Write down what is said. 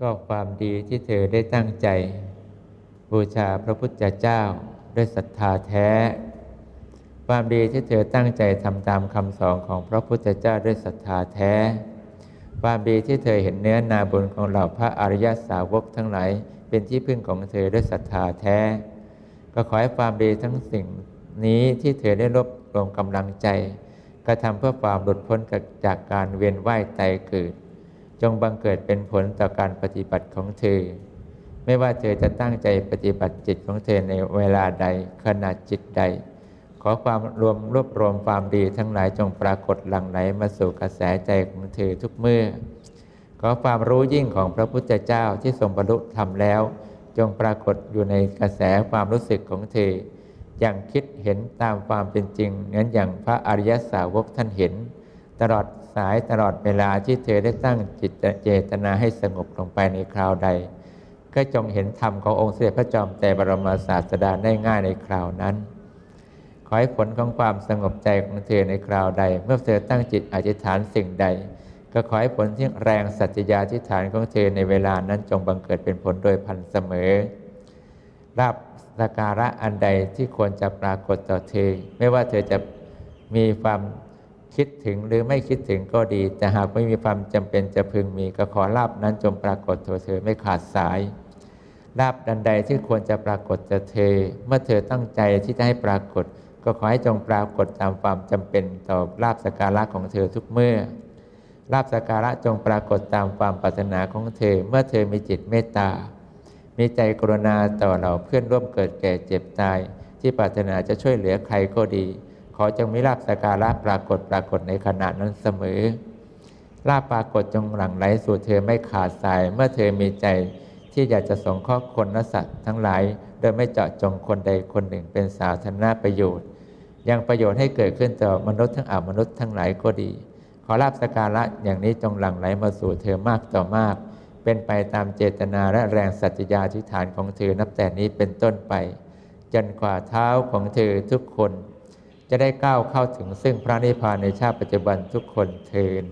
ก็ความดีที่เธอได้ตั้งใจ บูชาพระพุทธเจ้าด้วยศรัทธาแท้ ความดีที่เธอตั้งใจทำตามคำสอนของพระพุทธเจ้าด้วยศรัทธาแท้ ความดีที่เธอเห็นเนื้อนาบุญของเหล่าพระอริยสาวกทั้งหลายเป็นที่พึ่งของเธอด้วยศรัทธาแท้ ก็ขอให้ความดีทั้งสิ่งนี้ที่เธอได้รวบรวมกำลังใจกระทำเพื่อความหลุดพ้นจากการเวียนว่ายตายเกิด จงบังเกิดเป็นผลต่อการปฏิบัติของเธอ ไม่ว่าเธอจะตั้งใจปฏิบัติจิตของเธอในเวลาใดขณะจิตใด ขอความรวมรวบรวมความดีทั้งหลายจงปรากฏหลั่งไหลมาสู่กระแสใจของเธอทุกเมื่อ ขอความรู้ยิ่งของพระพุทธเจ้าที่ทรงบรรลุธรรมแล้ว จงปรากฏอยู่ในกระแสความรู้สึกของเธอ อย่างคิดเห็นตามความเป็นจริงนั้นอย่างพระอริยสาวกท่านเห็น ตลอด สายตลอดเวลาที่เธอได้ตั้งจิตเจตนาให้สงบลงไปในคราวใด ก็จงเห็นธรรมขององค์เสด็จพระจอมแต่บรมศาสดาได้ง่ายในคราวนั้น ขอให้ผลของความสงบใจของเธอในคราวใด เมื่อเธอตั้งจิตอธิษฐานสิ่งใด ก็ขอให้ผลที่แรงสัจยาธิฐานของเธอในเวลานั้นจงบังเกิดเป็นผลโดยพันเสมอราบสการะอันใดที่ควรจะปรากฏต่อเธอ ไม่ว่าเธอจะมีความ คิดถึงหรือไม่คิดถึงก็ดี แต่หากไม่มีความจำเป็นจะพึงมีก็ขอลาบนั้นจงปรากฏต่อเธอไม่ขาดสายลาบดันใดที่ควรจะปรากฏต่อเธอ เมื่อเธอตั้งใจที่จะให้ปรากฏ ก็ขอให้จงปรากฏตามความจำเป็นต่อลาบสการะของเธอทุกเมื่อลาบสการะจงปรากฏตามความปรารถนาของเธอ เมื่อเธอมีจิตเมตตา มีใจกรุณาต่อเราเพื่อนร่วมเกิดแก่เจ็บตาย ที่ปรารถนาจะช่วยเหลือใครก็ดี ขอจงมีลาบสการะปรากฏปรากฏในขณะนั้นเสมอลาบปรากฏจงหลั่งไหลสู่เธอไม่ขาดสาย เมื่อเธอมีใจที่อยากจะสงเคราะห์คนและสัตว์ทั้งหลาย โดยไม่เจาะจงคนใดคนหนึ่งเป็นสาธารณประโยชน์ ยังประโยชน์ให้เกิดขึ้นต่อมนุษย์ทั้งอามนุษย์ทั้งหลายก็ดี ขอลาบสการะอย่างนี้จงหลั่งไหลมาสู่เธอมากต่อมาก เป็นไปตามเจตนาและแรงสัจยาธิฐานของเธอนับแต่นี้เป็นต้นไป จนกว่าเท้าของเธอทุกคน จะได้ก้าวเข้าถึงซึ่งพระนิพพานในชาติปัจจุบันทุกคนเทิน